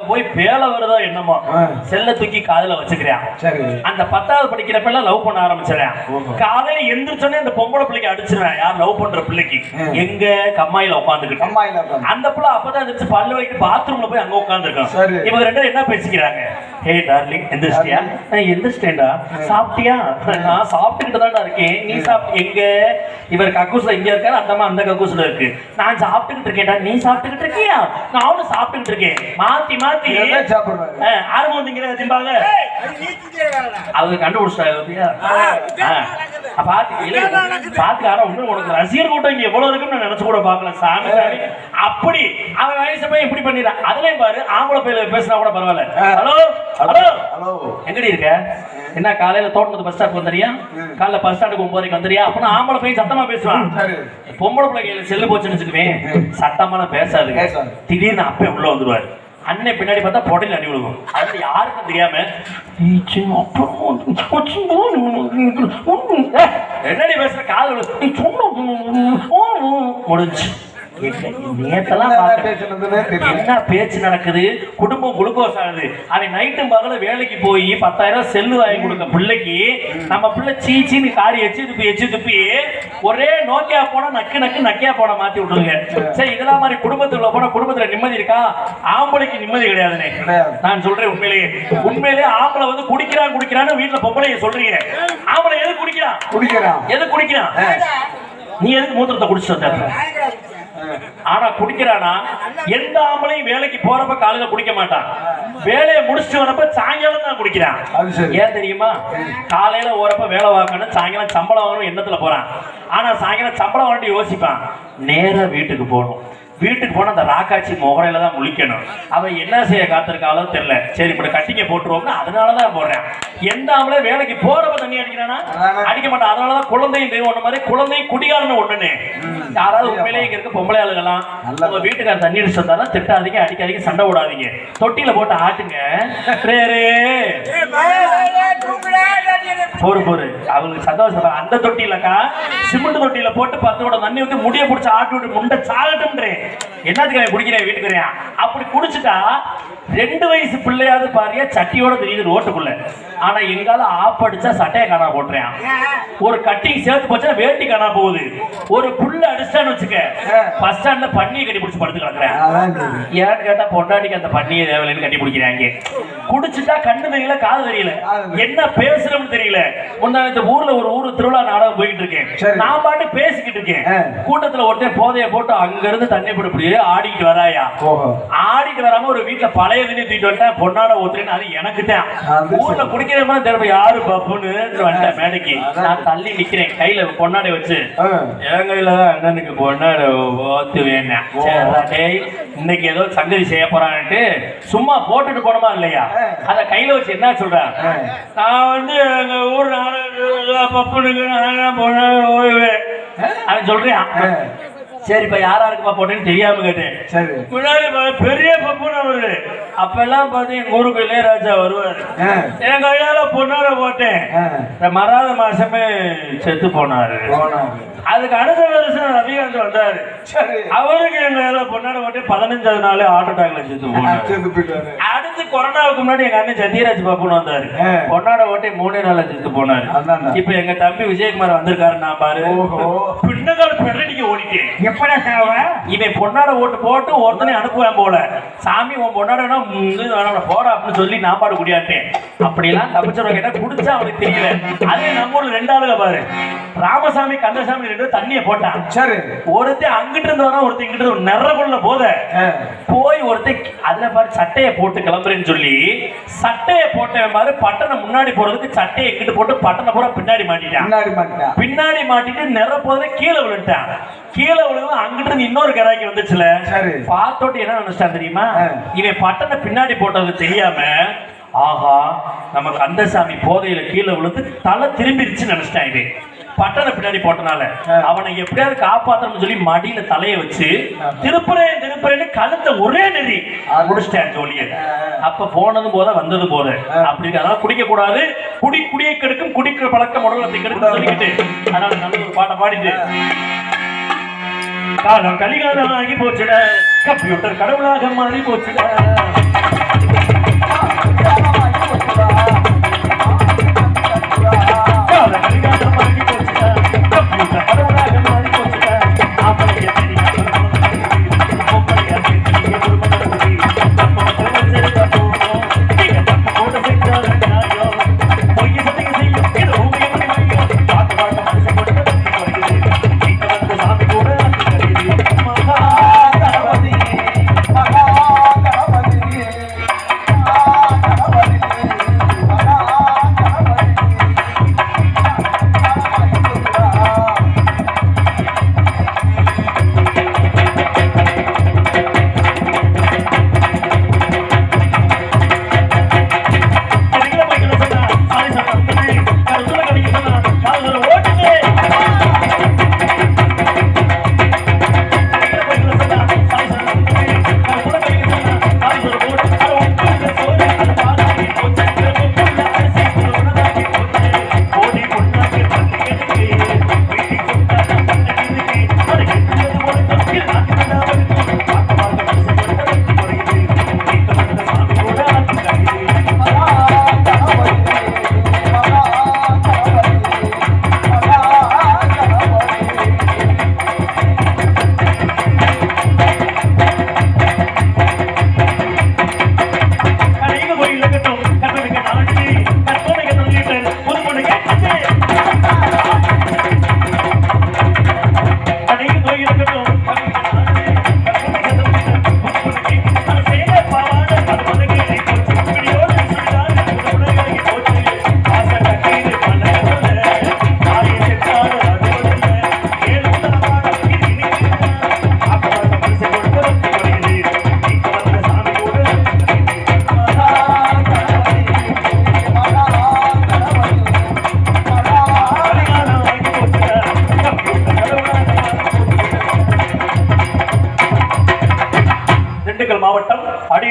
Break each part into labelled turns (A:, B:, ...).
A: போய் பேல வருதோ என்னமோ. செல்ல தூக்கி காதுல வச்சுக்கிறேன் அந்த பத்தாவது படிக்கிறப்ப எல்லாம் லவ் பண்ண ஆரம்பிச்சிடறேன். காலையில எந்திரிச்சோன்னே இந்த பொம்பளை பிள்ளைக்கு அடிச்சிருவேன் யார் லவ் பண்ற பிள்ளைக்கு. எங்க கம்மாயில உட்காந்துக்கிட்டு. அந்த பிள்ளை அப்பதான் எந்திரிச்சு பல்லு வைக்க பாத்ரூம்ல போய் அங்க உட்காந்துருக்கோம். இவங்க ரெண்டு என்ன பேசிக்கிறாங்க ஹே டார்லிங் எந்திரிச்சிட்டியா? நான் எந்திரிச்சிட்டேன்டா. சாப்பிட்டியா? நான் சாப்பிட்டுக்கிட்டு தான்டா இருக்கேன். நீ சாப்பிட்டு எங்க? இவர் கக்கூஸ்ல இங்க இருக்காரு அந்த அம்மா அந்த கக்கூஸ்ல இருக்கு. நான் சாப்பிட்டுக்கிட்டு இருக்கேன்டா. நீ சாப்பிட்டுக்கிட்டு இருக்கியா? நானும் சாப்பிட்டுக்கிட்டு இருக்கேன். மாத்தி மாத்தி. ஆ, ஆரம்பம் வந்தீங்க திம்பாங்க. அவங்க கண்டுபிடிச்சிட்டாங்க பாத்தியா? ஆ. பாத்து இல்ல, பாத்து ஆனா ஒண்ணு உனக்கு ரசிகர் கூட்டம் இங்க எவ்வளவு இருக்குன்னு நான் நினைச்சு கூட பார்க்கல. சாமி அப்படி அவன் வயசு போய் இப்படி பண்ணிடுறான் அதுலயும் பாரு ஆம்பளை பையில பேசினா கூட பரவாயில்ல. ஹலோ? ஹலோ.
B: ஹலோ?
A: எங்கடி இருக்க? என்ன காலையில தோட்டத்து பஸ் ஸ்டாண்ட் வந்துறியா? காலைல பஸ் ஸ்டாண்டுக்கு ஒன்பதுக்கு வந்துறியா? அப்பனா ஆம்பளை பையன் சத்தமா பேசுவான். பொம்பளை பிள்ளை கையில செல்லு போச்சுன்னு வச்சுக்குவேன். சத்தமான பேசாது
B: பேசாது.
A: திடீர்னு அப்பே உள்ள வந்துருவாரு. அண்ணன் பின்னாடி பார்த்தா பொடையில் அடி விழுகும். அது யாருக்கும் தெரியாம என்னடி பேசுற? காதல் சொன்ன முடிஞ்சு என்ன, பேச்சு நடக்குது? குடும்பம் குளுக்கோஸ் ஆகுது அவன் நைட்டும் பகல வேலைக்கு போய் பத்தாயிரம் செல்லு வாங்கி கொடுக்க பிள்ளைக்கு நம்ம பிள்ளை சீச்சின்னு காரி எச்சு துப்பி எச்சு துப்பி ஒரே நோக்கியா போனா நக்கு நக்கு நக்கியா போன மாத்தி விட்டுருங்க. சரி இதெல்லாம் மாதிரி குடும்பத்துக்குள்ள போனா குடும்பத்துல நிம்மதி இருக்கா? ஆம்பளைக்கு நிம்மதி கிடையாதுனே.
B: கிடையாது.
A: நான் சொல்றேன் உண்மையிலேயே. உண்மையிலேயே ஆம்பளை வந்து குடிக்கிறான் குடிக்கிறான்னு வீட்டுல பொம்பளைய சொல்றீங்க. ஆம்பளை எது குடிக்கிறான்?
B: குடிக்கிறான்.
A: எது குடிக்கிறான்? நீ எதுக்கு மூத்திரத்தை வந்த? ஆனா குடிக்கிறானா? எந்த ஆம்பளையும் வேலைக்கு போறப்ப காலையில குடிக்க மாட்டான். வேலையை முடிச்சுட்டு வரப்ப சாயங்காலம் தான் குடிக்கிறான். ஏன் தெரியுமா? காலையில ஓரப்ப வேலை பார்க்கணும் சாயங்காலம் சம்பளம் வாங்கணும் எண்ணத்துல போறான்? ஆனா சாயங்காலம் சம்பளம் வாங்கிட்டு யோசிப்பான். நேரா வீட்டுக்கு போகணும். வீட்டுக்கு போனா அந்த ராக்காச்சி முகரையில தான் முழிக்கணும். அவன் என்ன செய்ய காத்திருக்காளோ தெரியல. சரி இப்படி கட்டிங்க போட்டுருவோம்னா அதனாலதான் போடுறேன். எந்த ஆம்பளை வேலைக்கு போறப்ப தண்ணி அடிக்கிறானா. அடிக்க மாட்டான். அதனாலதான் குழந்தையும் தெய்வம் ஒண்ணு மாதிரி குழந்தையும் குடிகாரன்னு ஒண்ணுன்னு. யாராவது உண்மையிலேயே இங்க இருக்க பொம்பளை ஆளுங்கலாம்
B: நல்லது.
A: உங்க வீட்டுக்கார தண்ணி அடிச்சு வந்தாலும் திட்டாதீங்க அடிக்காதீங்க சண்டை விடாதீங்க தொட்டியில போட்டு ஆட்டுங்க. ரே ரே. போரு போரு அவங்களுக்கு சந்தோஷம் அந்த தொட்டிலக்கா சிமெண்ட் தொட்டியில போட்டு பத்து கூட தண்ணி ஊத்தி முடிய புடிச்சு ஆட்டி விட்டு முண்டை சாகட்டும்ன்றேன் என்னத்துக்கு குடிக்கிறேன் வீட்டுக்குறேன் அப்படி குடிச்சிட்டா ரெண்டு வயசு பிள்ளையாவது பாரியா சட்டியோட தெரியுது ரோட்டுக்குள்ள. ஆனா எங்கால ஆப் அடிச்சா சட்டையை காணா போட்டுறேன். ஒரு கட்டிங் சேர்த்து போச்சா வேட்டி காணா போகுது. ஒரு புள்ள அடிச்சான்னு வச்சுக்க பஸ் ஸ்டாண்ட்ல பண்ணியை கட்டி பிடிச்சி படுத்து கிடக்குறேன். ஏன்னு கேட்டா பொண்டாட்டிக்கு அந்த பண்ணியை தேவையில்லைன்னு கட்டி பிடிக்கிறாங்க. குடிச்சிட்டா கண்ணு தெரியல காது தெரியல. என்ன பேசுறோம்னு தெரியல. முந்தா இந்த ஊர்ல ஒரு ஊரு திருவிழா நாடகம் போயிட்டு இருக்கேன். நான் பாட்டு பேசிக்கிட்டு இருக்கேன். கூட்டத்துல ஒருத்தன் போதைய போட்டு அங்க இருந்து தண்ணி போட்டு இப்படியே ஆடிட்டு வராயா? ஆடிட்டு வராம ஒரு வீட்டுல பழைய தண்ணி தூக்கிட்டு வந்துட்டேன். பொண்ணாட ஊத்துறேன்னு அது எனக்கு தான். ஊர்ல. குடிக்கிற மாதிரி திரும்ப யாரு பப்புன்னு வந்துட்டேன் மேடைக்கு. நான் தள்ளி நிக்கிறேன். கையில பொண்ணாடை வச்சு. என் கையில தான் அண்ணனுக்கு பொண்ணாட ஓத்து வேணேன் இன்னைக்கு ஏதோ சங்கதி செய்ய போறான்ட்டு சும்மா போட்டுட்டு போனோமா இல்லையா. அத கையில வச்சு என்ன சொல்றேன். நான் வந்து எங்க ஊர் பப்புனுக்கு நான் பொண்ணு ஓய்வேன் அவன் சொல்றியா?
B: ஆ.
A: சரிப்பா யாரா இருக்குப்பா போட்டேன்னு தெரியாம கேட்டேன்.
B: சரி.
A: முன்னாடி பெரிய பப்புன்னு அவரு. அப்பெல்லாம் பார்த்து எங்க ஊருக்கு இளையராஜா வருவாரு. என் கையால பொண்ணாட போட்டேன். மறாத மாசமே செத்து போனாரு.
B: போனாரு.
A: அதுக்கு அடுத்த வருஷம் ரவிகாந்த் வந்தாரு. அவருக்கு எங்க பொண்ணாட போட்டு பதினஞ்சாவது நாளே ஹார்ட் அட்டாக்ல செத்து போனாரு அடுத்து கொரோனாவுக்கு முன்னாடி எங்க அண்ணன் சத்யராஜ் பாப்புன்னு வந்தாரு. பொண்ணாட ஓட்டி மூணே நாள்ல செத்து போனாரு. இப்ப எங்க தம்பி விஜயகுமார் வந்திருக்காரு நான் பாரு.
B: ஓஹோ.
A: பின்னங்கால பெரடிக்கு ஓடிட்டேன்.
B: எப்படா சாவ
A: இவன் பொண்ணாட ஓட்டு போட்டு ஒருத்தனை அனுப்புவேன் போல. சாமி உன் பொண்ணாடனா போற அப்படின்னு சொல்லி நான் பாடு குடியாட்டேன். அப்படியெல்லாம் தப்பிச்சவங்க கேட்டா குடிச்சா அவனுக்கு தெரியல. அதே நம்ம ஊர்ல ரெண்டு ஆளுங்க பாரு. ராமசாமி கந்தசாமி பேரும் தண்ணியை போட்டான்.
B: சரி.
A: ஒருத்தன் அங்கிட்டு இருந்து வரா ஒருத்தன் இங்கிட்டு இருந்து நிற கொள்ள போத. போய் ஒருத்தன் அதுல பாரு சட்டையை போட்டு கிளம்புறேன்னு சொல்லி சட்டையை போட்டவன் பாரு பட்டனை முன்னாடி போறதுக்கு சட்டையை இங்கிட்டு போட்டு பட்டனை பூரா பின்னாடி மாட்டிட்டான்.
B: முன்னாடி மாட்டேன்
A: பின்னாடி மாட்டிட்டு நிற போதே கீழே விழுந்துட்டான். கீழே விழுந்து அங்கிட்டு இருந்து இன்னொரு கராக்கி வந்துச்சுல.
B: சரி.
A: பார்த்தோட்டு என்ன நினைச்சிட்டான் தெரியுமா. இவன் பட்டனை பின்னாடி போட்டது தெரியாம ஆஹா நம்ம கந்தசாமி போதையில கீழே விழுந்து தலை திரும்பிருச்சுன்னு நினைச்சிட்டான் இவன். பட்டனை பின்னாடி போட்டனால. அவனை எப்படியாவது காப்பாத்தணும்னு சொல்லி மடியில தலைய வச்சு. திருப்புறேன் திருப்புறேன்னு கழுத்தை ஒரே நெறி முடிச்சிட்டேன் ஜோலிய. அப்ப போனதும் போத வந்தது போத
B: ஆ.
A: அப்படி இருக்கு. அதனால குடிக்க கூடாது குடி குடியை கெடுக்கும் குடிக்கிற பழக்கம் உடலத்தை கெடுக்கும் சொல்லிக்கிட்டு அதனால நல்ல ஒரு பாட்டை பாடிட்டு காலம் கலிகாலம் ஆகி போச்சுட கம்ப்யூட்டர் கடவுளாக மாறி போச்சுட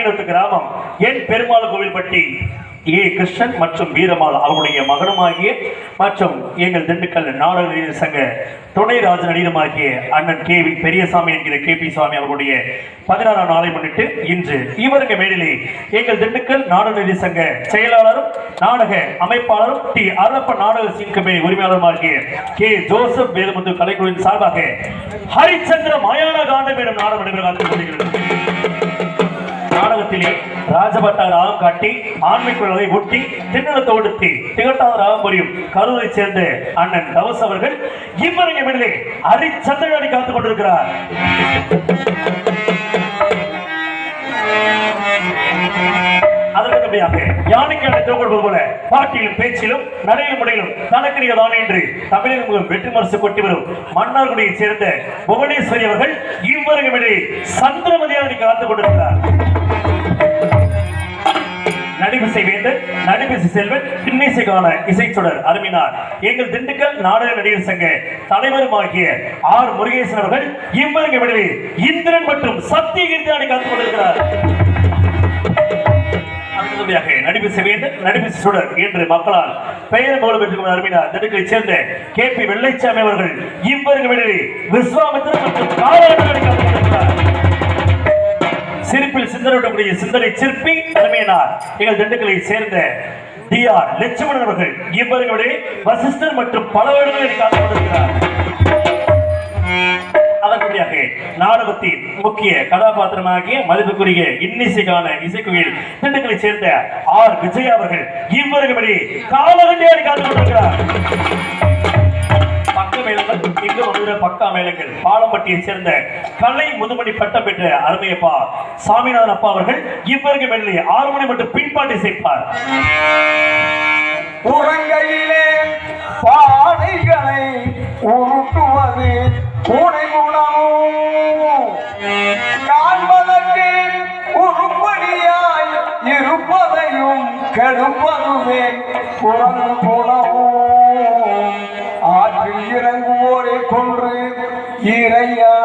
A: ஆயிரத்து கிராமம் என் பெருமாள் கோவில்பட்டி ஏ கிருஷ்ணன் மற்றும் வீரமால் அவருடைய மகனுமாகிய மற்றும் எங்கள் திண்டுக்கல் நாடக சங்க துணை ராஜ நடிகருமாகிய அண்ணன் கே வி பெரியசாமி என்கிற கே பி சுவாமி அவர்களுடைய பதினாறாம் நாளை முன்னிட்டு இன்று இவருக்கு மேலிலே எங்கள் திண்டுக்கல் நாடக சங்க செயலாளரும் நாடக அமைப்பாளரும் டி அரப்ப நாடக சிங்கமே உரிமையாளருமாகிய கே ஜோசப் வேலுமுத்து கலைக்குழுவின் சார்பாக ஹரிச்சந்திர மயான காண்டம் எனும் நாடகம் நடைபெற காத்துக் கொண்டிருக்கிறது நாடகத்திலே ராஜபட்ட ராகம் காட்டி ஆண்மைக்குழலை ஒட்டி திண்ணத்தை ஒடுத்தி திகட்டாத ராகம் புரியும் கரூரை சேர்ந்த அண்ணன் கவஸ் அவர்கள் இவ்வரங்க மேலே ஹரிச்சந்திரனை காத்துக் கொண்டிருக்கிறார். அதற்கமையாக யானைக்கு அழைத்து கொடுப்பது போல பாட்டிலும் பேச்சிலும் நடையிலும் முறையிலும் தனக்கு என்று தமிழக முதல் வெற்றி மரசு கொட்டி வரும் மன்னார்குடியைச் சேர்ந்த புவனேஸ்வரி அவர்கள் இவ்வருகமிடையே சந்திரமதியாக காத்துக் கொண்டிருக்கிறார். நடிபிசை வேந்தன் நடிபிசை செல்வன் பின்னிசை கால இசைச்சுடர் அருமினார். எங்கள் திண்டுக்கல் நாடக நடிகர் சங்க தலைவருமாகிய ஆர் முருகேசன் அவர்கள் இவ்வருகமிடையே இந்திரன் மற்றும் சத்தியகீர்த்தியானை காத்துக் கொண்டிருக்கிறார். அடுத்தபடியாக நடிபிசை வேந்தன் நடிபிசை சுடர் என்று மக்களால் பெயர் போல பெற்றுக் அருமினார் திண்டுக்கலை சேர்ந்த கே. பி. வெள்ளைச்சாமி அவர்கள் இவ்வருகமிடையே விஸ்வாமித்திரன் மற்றும் காவலர்கள் சிரிப்பில் சிந்தனையுடைய சிந்தனை சிற்பி அருமையினார் எங்கள் திண்டுக்கலை சேர்ந்த டி. ஆர். லட்சுமணன் அவர்கள் இவ்வருடைய வசிஷ்டர் மற்றும் பல வருடங்களை காத்து கொண்டிருக்கிறார் பாடக்கூடியாக நாடகத்தின் முக்கிய கதாபாத்திரமாகிய மதிப்புக்குரிய இன்னிசைக்கான இசைக்குயில் திண்டுக்கலை சேர்ந்த ஆர். விஜய் அவர்கள் இவ்வருகபடி காலகண்டியாடி காத்து கொண்டிருக்கிறார். மேளங்கள் இங்கு வந்துள்ள பக்கா மேளங்கள் பாலம்பட்டியை சேர்ந்த கலை முதுமணி பட்டம் பெற்ற அருமையப்பா சாமிநாதன் அப்பா அவர்கள் இவ்வருக மேலே ஆறு மணி மட்டும் பின்பாட்டு சேர்ப்பார்
B: பானைகளை உருட்டுவது பூனை குணம் காண்பதற்கு உருப்படியாய் இருப்பதையும் கெடுப்பதுமே புறந்து போனவோ ஆற்றில் இறங்குவோரை கொன்று இறையா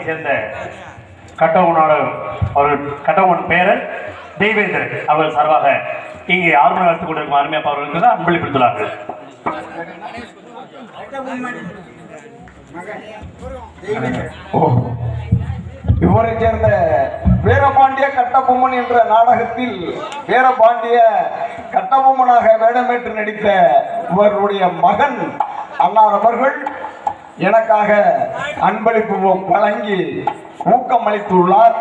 A: நல்லாம்பட்டியை சேர்ந்த கட்டவுனாளர் அவர்கள் கட்டவன் பேரன் தெய்வேந்திரன் அவர்கள் சார்பாக இங்கே ஆர்வம் நடத்தி கொண்டிருக்கும் அருமையப்பா அவர்களுக்கு தான் அன்பளிப்படுத்துள்ளார்கள்
B: இவரை சேர்ந்த வீரபாண்டிய கட்டபொம்மன் என்ற நாடகத்தில் வீரபாண்டிய கட்டபொம்மனாக வேடமேற்று நடித்த இவருடைய மகன் அன்னார் அவர்கள் எனக்காக அன்பளிப்பு வழங்கி ஊக்கமளித்துள்ளார்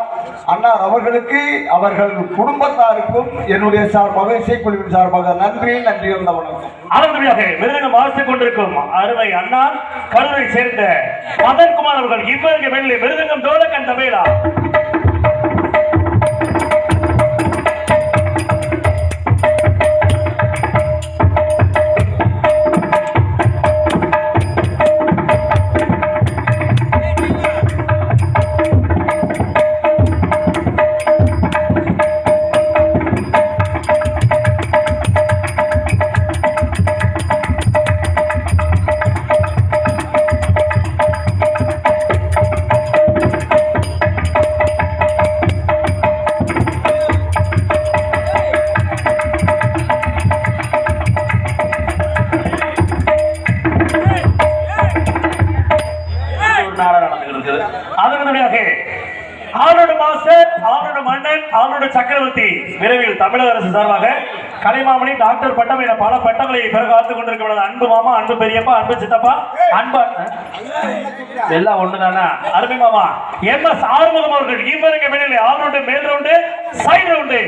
B: அன்னார் அவர்களுக்கு அவர்கள் குடும்பத்தாருக்கும் என்னுடைய சார்பாக இசைக்குழுவின் சார்பாக நன்றி நன்றி இருந்த வணக்கம்.
A: அதன்படியாக மிருதங்கம் வாசித்துக் கொண்டிருக்கும் அருமை அண்ணா கருவை சேர்ந்த மதன்குமார் அவர்கள் இவ்வளவு வெளியே மிருதங்கம் தோலக்கன் ஆளுநர் மன்னன் சக்கரவர்த்தி விரைவில் தமிழக அரசு சார்பாக கலைமாமணி டாக்டர் பட்டம் என பல பட்டங்களை பிற காத்து கொண்டிருக்கிறது அன்பு மாமா அன்பு பெரியப்பா அன்பு சித்தப்பா அன்பு எல்லாம் ஒண்ணுதானா? அருமை மாமா எம் எஸ் ஆறுமுகம் அவர்கள் இவருக்கு மேலே ஆல் ரவுண்டு மேல் ரவுண்டு சைடு ரவுண்டு.